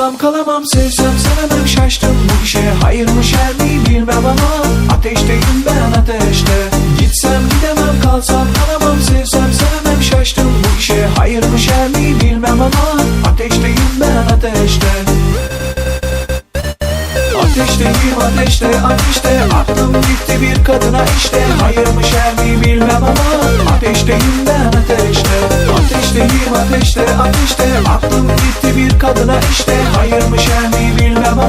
kalsam kalamam Sevsem sevemem şaştım bu işe. Hayır mı şer mi bilmem ama Ateşteyim ben ateşte. Gitsem gidemem kalsam kalamam Sevsem sevemem şaştım bu işe. Hayır mı şer mi bilmem ama Ateşteyim ben ateşte. Ateşteyim ateşte ateşte. Aklım gitti bir kadına işte. Hayır mı şer mi bilmem ama Ateşteyim ben ateşte. Ateşteyim ateşte ateşte Aklım gitti bir kadına işte Hayır mı şer mi bilmem ama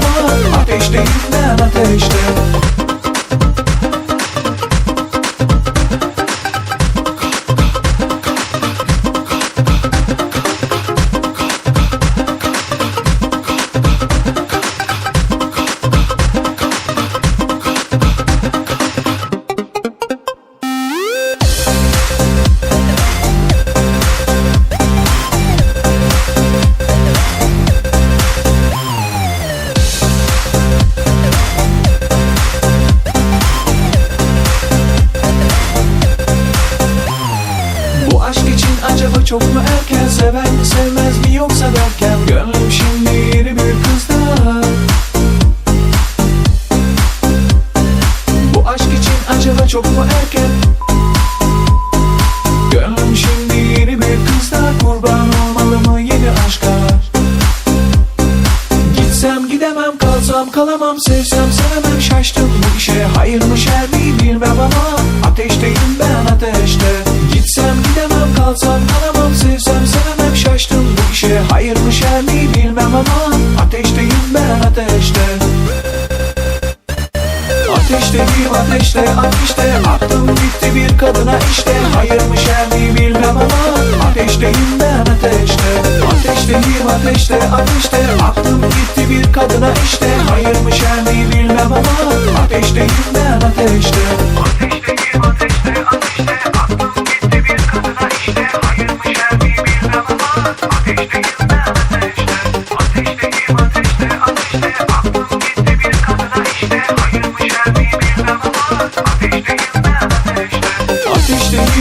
Ateşteyim ben ateşte çok mu erken Sever sevmez mi yoksa derken? Gönlüm şimdi yeni bir kızda Bu aşk için acaba çok mu erken? Gönlüm şimdi yeni bir kızda Kurban olmalı mı yeni aşka? Gitsem gidemem kalsam kalamam. Sevsem sevemem şaştım bu işe. Hayır mı şer mi bilmem ama Ateşteyim ben ateşte kalsam kalamam Sevsem sevemem şaştım. Bu işe Hayır mı şer mi bilmem ama Ateşteyim ben ateşte. Ateşteyim ateşte ateşte. Aklım gitti bir kadına işte. Hayır mı şer mi bilmem ama Ateşteyim ben ateşte. Ateşteyim ateşte ateşte. Aklım gitti bir kadına işte. Hayır mı şer mi bilmem ama Ateşteyim ben ateşte ateşte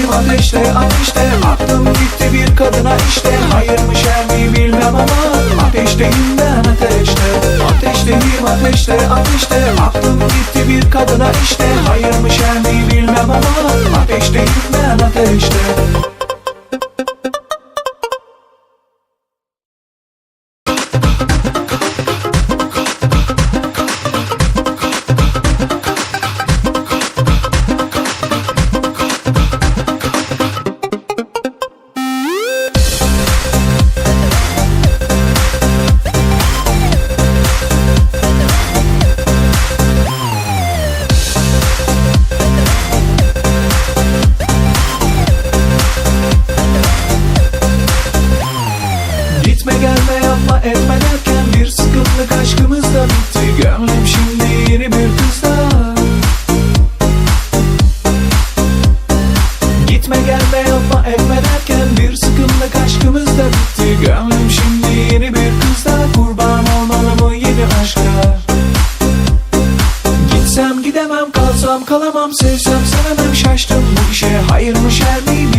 Ateşteyim ateşte ateşte. Aklım gitti bir kadına işte. Hayır mı şer mi bilmem ama Ateşteyim ben ateşte. Ateşteyim ateşte ateşte. Aklım gitti bir kadına işte. Hayır mı şer mi bilmem ama Ateşteyim ben ateşte etme derken Bir sıkıntılık aşkımız da bitti. Gönlüm şimdi yeni bir kızda. Gitme gelme yapma etme derken Bir sıkıntılık aşkımız da bitti. Gönlüm şimdi yeni bir kızda. Kurban olmalı bu yeni aşka. Gitsem gidemem kalsam kalamam. Sevsem sevemem şaştım bu işe. Hayır mı şer mi